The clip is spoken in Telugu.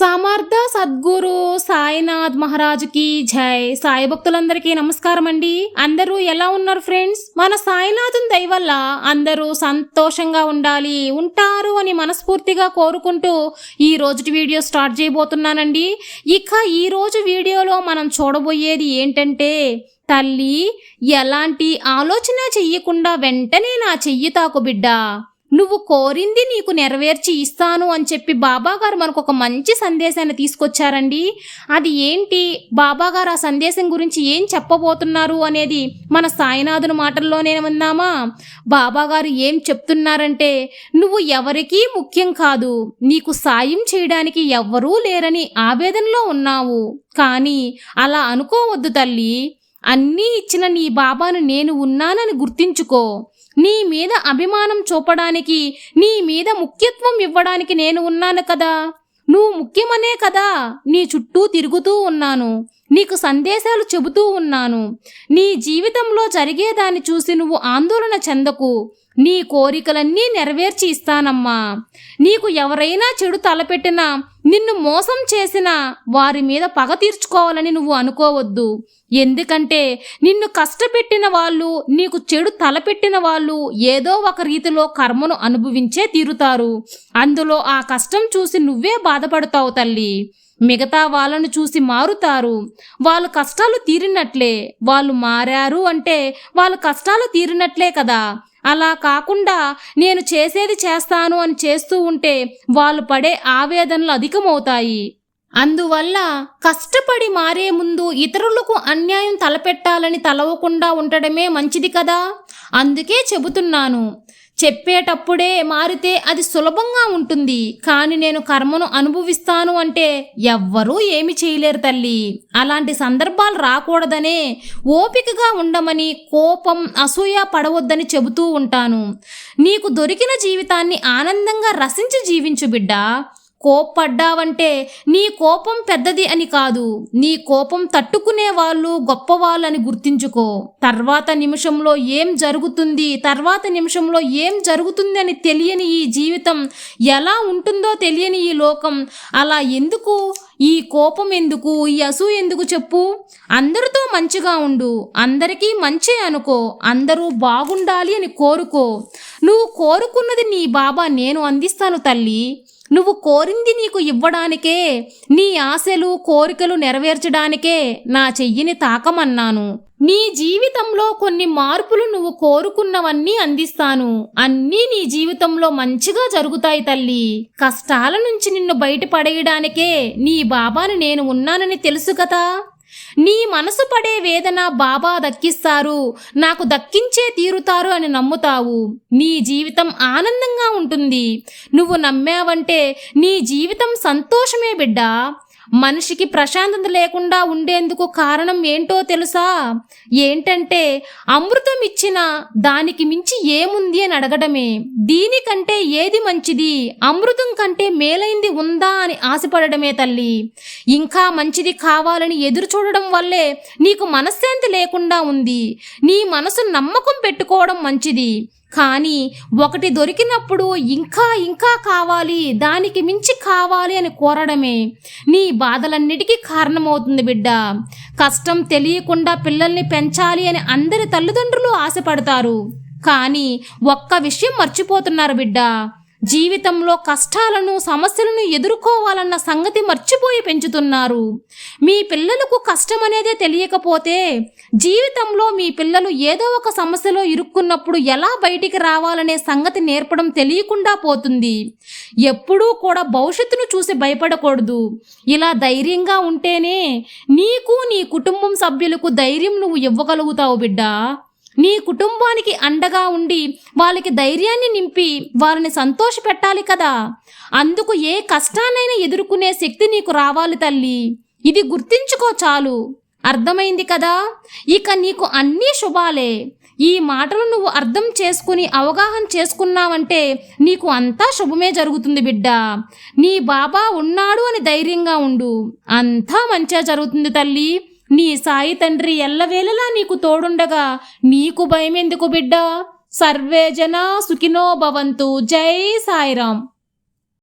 సమర్థ సద్గురు సాయినాథ్ మహారాజుకి జై. సాయి భక్తులందరికీ నమస్కారం అండి అందరూ ఎలా ఉన్నారు ఫ్రెండ్స్? మన సాయినాథుని దయ వల్ల అందరూ సంతోషంగా ఉండాలి ఉంటారు అని మనస్ఫూర్తిగా కోరుకుంటూ ఈ రోజుటి వీడియో స్టార్ట్ చేయబోతున్నానండి. ఇక ఈ రోజు వీడియోలో మనం చూడబోయేది ఏంటంటే తల్లి ఎలాంటి ఆలోచన చెయ్యకుండా వెంటనే నా చెయ్యి తాకు బిడ్డ. నువ్వు కోరింది నీకు నెరవేర్చి ఇస్తాను అని చెప్పి బాబాగారు మనకు ఒక మంచి సందేశాన్ని తీసుకొచ్చారండి. అది ఏంటి? బాబాగారు ఆ సందేశం గురించి ఏం చెప్పబోతున్నారు అనేది మన సాయినాథుని మాటల్లోనే ఉందామా బాబాగారు ఏం చెప్తున్నారంటే నువ్వు ఎవరికీ ముఖ్యం కాదు. నీకు సాయం చేయడానికి ఎవ్వరూ లేరని ఆవేదనలో ఉన్నావు. కానీ అలా అనుకోవద్దు తల్లి. అన్నీ ఇచ్చిన నీ బాబాను నేను ఉన్నానని గుర్తించుకో. నీ మీద అభిమానం చూపడానికి నీ మీద ముఖ్యత్వం ఇవ్వడానికి నేను ఉన్నాను కదా. నువ్వు ముఖ్యమనే కదా. నీ చుట్టూ తిరుగుతూ ఉన్నాను. నీకు సందేశాలు చెబుతూ ఉన్నాను. నీ జీవితంలో జరిగేదాన్ని చూసి నువ్వు ఆందోళన చెందకు. నీ కోరికలన్నీ నెరవేర్చి ఇస్తానమ్మా. నీకు ఎవరైనా చెడు తలపెట్టినా నిన్ను మోసం చేసినా వారి మీద పగ తీర్చుకోవాలని నువ్వు అనుకోవద్దు. ఎందుకంటే నిన్ను కష్టపెట్టిన వాళ్ళు నీకు చెడు తలపెట్టిన వాళ్ళు ఏదో ఒక రీతిలో కర్మను అనుభవించే తీరుతారు. అందులో ఆ కష్టం చూసి నువ్వే బాధపడతావు తల్లి. మిగతా వాళ్ళను చూసి మారుతారు. వాళ్ళు కష్టాలు తీరినట్లే. వాళ్ళు మారారు అంటే వాళ్ళ కష్టాలు తీరినట్లే కదా. అలా కాకుండా నేను చేసేది చేస్తాను అని చేస్తూ ఉంటే వాళ్ళు పడే ఆవేదనలు అధికమవుతాయి. అందువల్ల కష్టపడి మారే ముందు ఇతరులకు అన్యాయం తలపెట్టాలని తలవకుండా ఉండడమే మంచిది కదా. అందుకే చెబుతున్నాను. చెప్పేటప్పుడే మారితే అది సులభంగా ఉంటుంది. కానీ నేను కర్మను అనుభవిస్తాను అంటే ఎవ్వరూ ఏమి చేయలేరు తల్లి. అలాంటి సందర్భాలు రాకూడదనే ఓపికగా ఉండమని కోపం అసూయ పడవద్దని చెబుతూ ఉంటాను. నీకు దొరికిన జీవితాన్ని ఆనందంగా రసించి జీవించు బిడ్డా. కోప్పడ్డావంటే నీ కోపం పెద్దది అని కాదు. నీ కోపం తట్టుకునే వాళ్ళు గొప్పవాళ్ళని గుర్తించుకో. తర్వాత నిమిషంలో ఏం జరుగుతుంది తర్వాత నిమిషంలో ఏం జరుగుతుంది అని తెలియని ఈ జీవితం ఎలా ఉంటుందో తెలియని ఈ లోకం అలా ఎందుకు? ఈ కోపం ఎందుకు? ఈ అసూ ఎందుకు చెప్పు? అందరితో మంచిగా ఉండు. అందరికీ మంచి అనుకో. అందరూ బాగుండాలి అని కోరుకో. నువ్వు కోరుకున్నది నీ బాబా నేను అందిస్తాను తల్లి. నువ్వు కోరింది నీకు ఇవ్వడానికే నీ ఆశలు కోరికలు నెరవేర్చడానికే నా చెయ్యిని తాకమన్నాను. నీ జీవితంలో కొన్ని మార్పులు నువ్వు కోరుకున్నవన్నీ అందిస్తాను. అన్నీ నీ జీవితంలో మంచిగా జరుగుతాయి తల్లి. కష్టాల నుంచి నిన్ను బయటపడేయడానికే నీ బాబాను నేను ఉన్నానని తెలుసు కదా? నీ మనసు పడే వేదన బాబా దక్కిస్తారు. నాకు దక్కించే తీరుతారు అని నమ్ముతావు. నీ జీవితం ఆనందంగా ఉంటుంది. నువ్వు నమ్మావంటే నీ జీవితం సంతోషమే బిడ్డా. మనిషికి ప్రశాంతత లేకుండా ఉండేందుకు కారణం ఏంటో తెలుసా? ఏంటంటే అమృతం ఇచ్చిన దానికి మించి ఏముంది అని అడగడమే. దీనికంటే ఏది మంచిది? అమృతం కంటే మేలైంది ఉందా అని ఆశపడడమే తల్లి. ఇంకా మంచిది కావాలని ఎదురు చూడడం వల్లే నీకు మనశ్శాంతి లేకుండా ఉంది. నీ మనసు నమ్మకం పెట్టుకోవడం మంచిది. కానీ ఒకటి దొరికినప్పుడు ఇంకా ఇంకా కావాలి దానికి మించి కావాలి అని కోరడమే. నీ బాధలన్నిటికీ కారణమవుతుంది బిడ్డ. కష్టం తెలియకుండా పిల్లల్ని పెంచాలి అని అందరి తల్లిదండ్రులు ఆశపడతారు. కానీ ఒక్క విషయం మర్చిపోతున్నారు బిడ్డ. జీవితంలో కష్టాలను సమస్యలను ఎదుర్కోవాలన్న సంగతి మర్చిపోయి పెంచుతున్నారు. మీ పిల్లలకు కష్టం అనేదే తెలియకపోతే జీవితంలో మీ పిల్లలు ఏదో ఒక సమస్యలో ఇరుక్కున్నప్పుడు ఎలా బయటికి రావాలనే సంగతి నేర్పడం తెలియకుండా పోతుంది. ఎప్పుడూ కూడా భవిష్యత్తును చూసి భయపడకూడదు. ఇలా ధైర్యంగా ఉంటేనే నీకు నీ కుటుంబం సభ్యులకు ధైర్యం నువ్వు ఇవ్వగలుగుతావు బిడ్డా. నీ కుటుంబానికి అండగా ఉండి వాళ్ళకి ధైర్యాన్ని నింపి వారిని సంతోష పెట్టాలి కదా. అందుకు ఏ కష్టాన్నైనా ఎదుర్కొనే శక్తి నీకు రావాలి తల్లి. ఇది గుర్తించుకో చాలు. అర్థమైంది కదా? ఇక నీకు అన్నీ శుభాలే. ఈ మాటలు నువ్వు అర్థం చేసుకుని అవగాహన చేసుకున్నావంటే నీకు అంతా శుభమే జరుగుతుంది బిడ్డ. నీ బాబా ఉన్నాడు అని ధైర్యంగా ఉండు. అంతా మంచిగా జరుగుతుంది తల్లి. నీ సాయి తండ్రి ఎల్లవేళలా నీకు తోడుండగా నీకు భయమెందుకు బిడ్డ? సర్వే జనా సుఖినో భవంతు. జై సాయిరాం